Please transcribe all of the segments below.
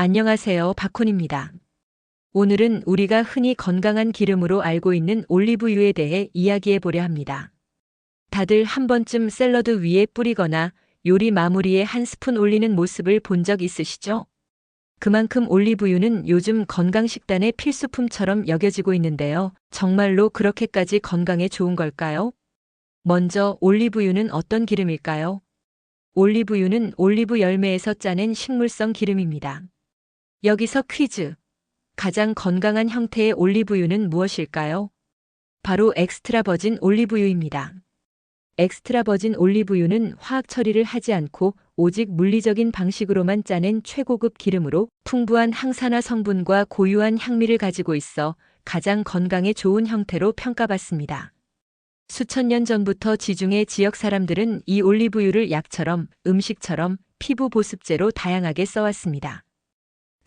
안녕하세요. 박훈입니다. 오늘은 우리가 흔히 건강한 기름으로 알고 있는 올리브유에 대해 이야기해 보려 합니다. 다들 한 번쯤 샐러드 위에 뿌리거나 요리 마무리에 한 스푼 올리는 모습을 본 적 있으시죠? 그만큼 올리브유는 요즘 건강식단의 필수품처럼 여겨지고 있는데요. 정말로 그렇게까지 건강에 좋은 걸까요? 먼저 올리브유는 어떤 기름일까요? 올리브유는 올리브 열매에서 짜낸 식물성 기름입니다. 여기서 퀴즈. 가장 건강한 형태의 올리브유는 무엇일까요? 바로 엑스트라 버진 올리브유입니다. 엑스트라 버진 올리브유는 화학 처리를 하지 않고 오직 물리적인 방식으로만 짜낸 최고급 기름으로 풍부한 항산화 성분과 고유한 향미를 가지고 있어 가장 건강에 좋은 형태로 평가받습니다. 수천 년 전부터 지중해 지역 사람들은 이 올리브유를 약처럼 음식처럼 피부 보습제로 다양하게 써왔습니다.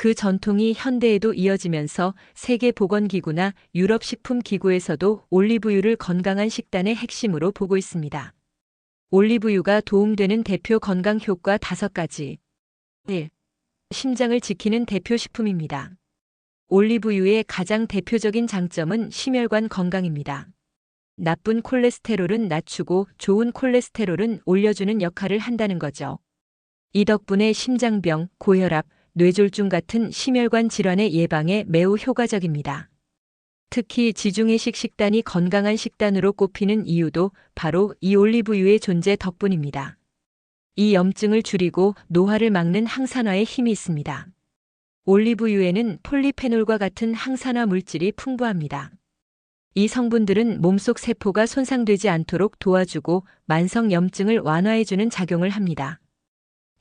그 전통이 현대에도 이어지면서 세계보건기구나 유럽식품기구에서도 올리브유를 건강한 식단의 핵심으로 보고 있습니다. 올리브유가 도움되는 대표 건강 효과 5가지. 1. 심장을 지키는 대표 식품입니다. 올리브유의 가장 대표적인 장점은 심혈관 건강입니다. 나쁜 콜레스테롤은 낮추고 좋은 콜레스테롤은 올려주는 역할을 한다는 거죠. 이 덕분에 심장병, 고혈압, 뇌졸중 같은 심혈관 질환의 예방에 매우 효과적입니다. 특히 지중해식 식단이 건강한 식단으로 꼽히는 이유도 바로 이 올리브유의 존재 덕분입니다. 이 염증을 줄이고 노화를 막는 항산화에 힘이 있습니다. 올리브유에는 폴리페놀과 같은 항산화 물질이 풍부합니다. 이 성분들은 몸속 세포가 손상되지 않도록 도와주고 만성 염증을 완화해주는 작용을 합니다.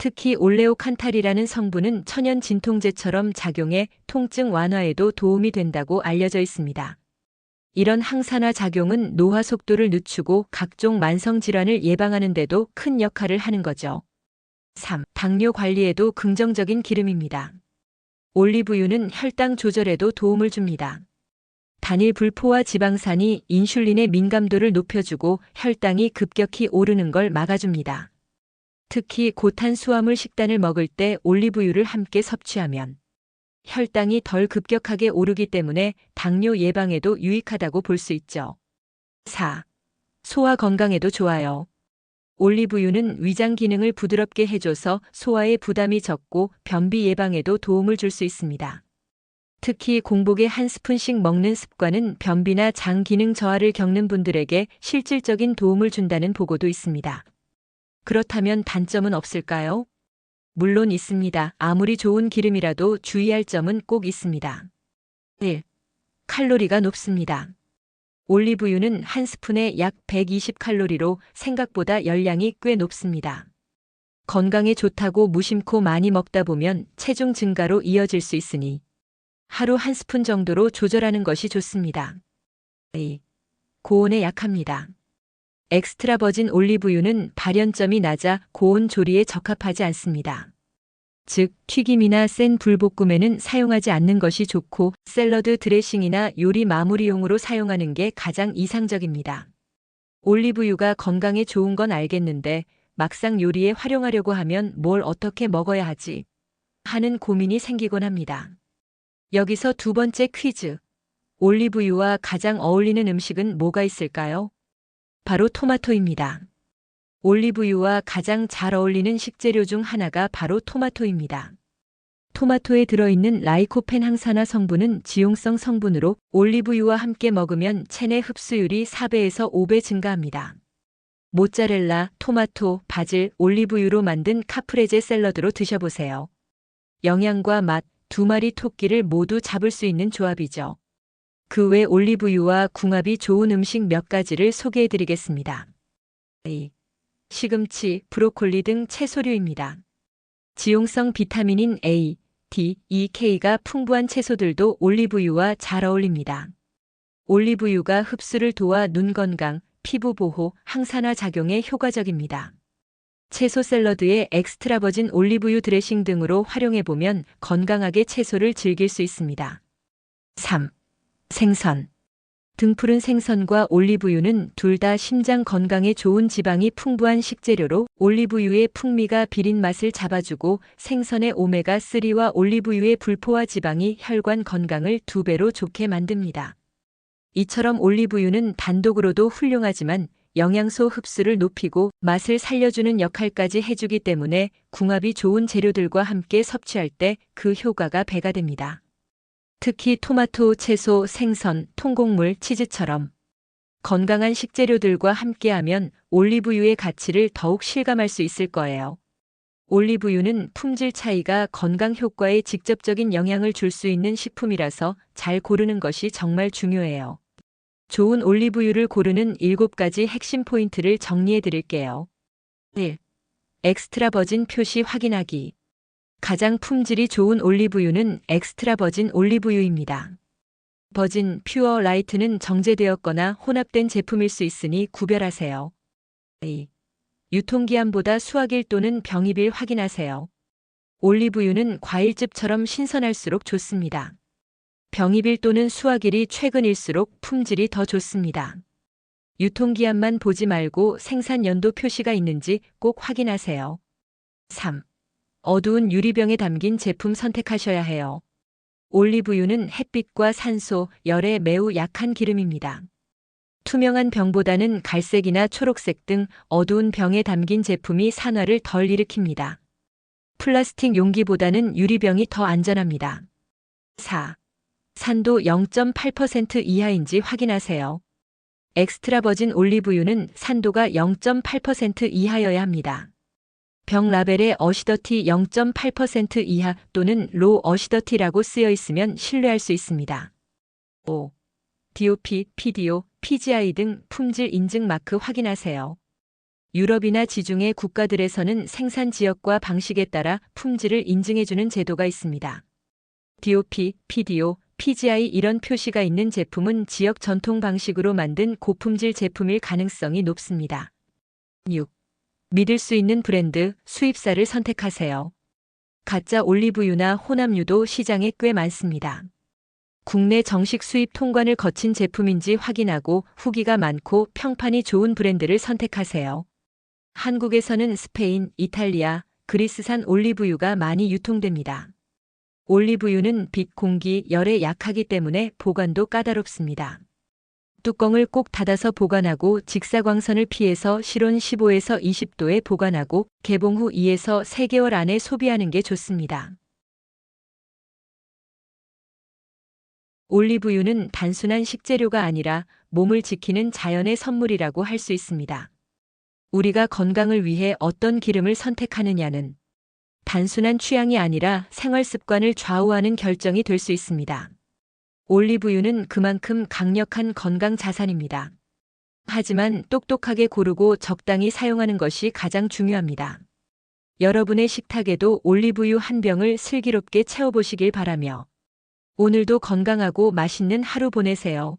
특히 올레오칸탈이라는 성분은 천연 진통제처럼 작용해 통증 완화에도 도움이 된다고 알려져 있습니다. 이런 항산화 작용은 노화 속도를 늦추고 각종 만성 질환을 예방하는 데도 큰 역할을 하는 거죠. 3. 당뇨 관리에도 긍정적인 기름입니다. 올리브유는 혈당 조절에도 도움을 줍니다. 단일 불포화 지방산이 인슐린의 민감도를 높여주고 혈당이 급격히 오르는 걸 막아줍니다. 특히 고탄수화물 식단을 먹을 때 올리브유를 함께 섭취하면 혈당이 덜 급격하게 오르기 때문에 당뇨 예방에도 유익하다고 볼 수 있죠. 4. 소화 건강에도 좋아요. 올리브유는 위장 기능을 부드럽게 해줘서 소화에 부담이 적고 변비 예방에도 도움을 줄 수 있습니다. 특히 공복에 한 스푼씩 먹는 습관은 변비나 장 기능 저하를 겪는 분들에게 실질적인 도움을 준다는 보고도 있습니다. 그렇다면 단점은 없을까요? 물론 있습니다. 아무리 좋은 기름이라도 주의할 점은 꼭 있습니다. 1. 칼로리가 높습니다. 올리브유는 한 스푼에 약 120칼로리로 생각보다 열량이 꽤 높습니다. 건강에 좋다고 무심코 많이 먹다 보면 체중 증가로 이어질 수 있으니 하루 한 스푼 정도로 조절하는 것이 좋습니다. 2. 고온에 약합니다. 엑스트라 버진 올리브유는 발연점이 낮아 고온 조리에 적합하지 않습니다. 즉, 튀김이나 센 불볶음에는 사용하지 않는 것이 좋고 샐러드 드레싱이나 요리 마무리용으로 사용하는 게 가장 이상적입니다. 올리브유가 건강에 좋은 건 알겠는데 막상 요리에 활용하려고 하면 뭘 어떻게 먹어야 하지? 하는 고민이 생기곤 합니다. 여기서 두 번째 퀴즈. 올리브유와 가장 어울리는 음식은 뭐가 있을까요? 바로 토마토입니다. 올리브유와 가장 잘 어울리는 식재료 중 하나가 바로 토마토입니다. 토마토에 들어있는 라이코펜 항산화 성분은 지용성 성분으로 올리브유와 함께 먹으면 체내 흡수율이 4배에서 5배 증가합니다. 모짜렐라, 토마토, 바질, 올리브유로 만든 카프레제 샐러드로 드셔보세요. 영양과 맛, 두 마리 토끼를 모두 잡을 수 있는 조합이죠. 그 외 올리브유와 궁합이 좋은 음식 몇 가지를 소개해 드리겠습니다. A. 시금치, 브로콜리 등 채소류입니다. 지용성 비타민인 A, D, E, K가 풍부한 채소들도 올리브유와 잘 어울립니다. 올리브유가 흡수를 도와 눈 건강, 피부 보호, 항산화 작용에 효과적입니다. 채소 샐러드에 엑스트라 버진 올리브유 드레싱 등으로 활용해 보면 건강하게 채소를 즐길 수 있습니다. 3. 생선. 등푸른 생선과 올리브유는 둘 다 심장 건강에 좋은 지방이 풍부한 식재료로 올리브유의 풍미가 비린 맛을 잡아주고 생선의 오메가3와 올리브유의 불포화 지방이 혈관 건강을 두 배로 좋게 만듭니다. 이처럼 올리브유는 단독으로도 훌륭하지만 영양소 흡수를 높이고 맛을 살려주는 역할까지 해주기 때문에 궁합이 좋은 재료들과 함께 섭취할 때 그 효과가 배가 됩니다. 특히 토마토, 채소, 생선, 통곡물, 치즈처럼 건강한 식재료들과 함께하면 올리브유의 가치를 더욱 실감할 수 있을 거예요. 올리브유는 품질 차이가 건강 효과에 직접적인 영향을 줄 수 있는 식품이라서 잘 고르는 것이 정말 중요해요. 좋은 올리브유를 고르는 7가지 핵심 포인트를 정리해 드릴게요. 1. 엑스트라 버진 표시 확인하기. 가장 품질이 좋은 올리브유는 엑스트라 버진 올리브유입니다. 버진 퓨어 라이트는 정제되었거나 혼합된 제품일 수 있으니 구별하세요. 2. 유통기한보다 수확일 또는 병입일 확인하세요. 올리브유는 과일즙처럼 신선할수록 좋습니다. 병입일 또는 수확일이 최근일수록 품질이 더 좋습니다. 유통기한만 보지 말고 생산 연도 표시가 있는지 꼭 확인하세요. 3. 어두운 유리병에 담긴 제품 선택하셔야 해요. 올리브유는 햇빛과 산소, 열에 매우 약한 기름입니다. 투명한 병보다는 갈색이나 초록색 등 어두운 병에 담긴 제품이 산화를 덜 일으킵니다. 플라스틱 용기보다는 유리병이 더 안전합니다. 4. 산도 0.8% 이하인지 확인하세요. 엑스트라 버진 올리브유는 산도가 0.8% 이하여야 합니다. 병 라벨에 어시더티 0.8% 이하 또는 로 어시더티라고 쓰여 있으면 신뢰할 수 있습니다. 5. DOP, PDO, PGI 등 품질 인증 마크 확인하세요. 유럽이나 지중해 국가들에서는 생산 지역과 방식에 따라 품질을 인증해주는 제도가 있습니다. DOP, PDO, PGI 이런 표시가 있는 제품은 지역 전통 방식으로 만든 고품질 제품일 가능성이 높습니다. 6. 믿을 수 있는 브랜드, 수입사를 선택하세요. 가짜 올리브유나 혼합유도 시장에 꽤 많습니다. 국내 정식 수입 통관을 거친 제품인지 확인하고 후기가 많고 평판이 좋은 브랜드를 선택하세요. 한국에서는 스페인, 이탈리아, 그리스산 올리브유가 많이 유통됩니다. 올리브유는 빛, 공기, 열에 약하기 때문에 보관도 까다롭습니다. 뚜껑을 꼭 닫아서 보관하고 직사광선을 피해서 실온 15에서 20도에 보관하고 개봉 후 2에서 3개월 안에 소비하는 게 좋습니다. 올리브유는 단순한 식재료가 아니라 몸을 지키는 자연의 선물이라고 할 수 있습니다. 우리가 건강을 위해 어떤 기름을 선택하느냐는 단순한 취향이 아니라 생활 습관을 좌우하는 결정이 될 수 있습니다. 올리브유는 그만큼 강력한 건강 자산입니다. 하지만 똑똑하게 고르고 적당히 사용하는 것이 가장 중요합니다. 여러분의 식탁에도 올리브유 한 병을 슬기롭게 채워보시길 바라며 오늘도 건강하고 맛있는 하루 보내세요.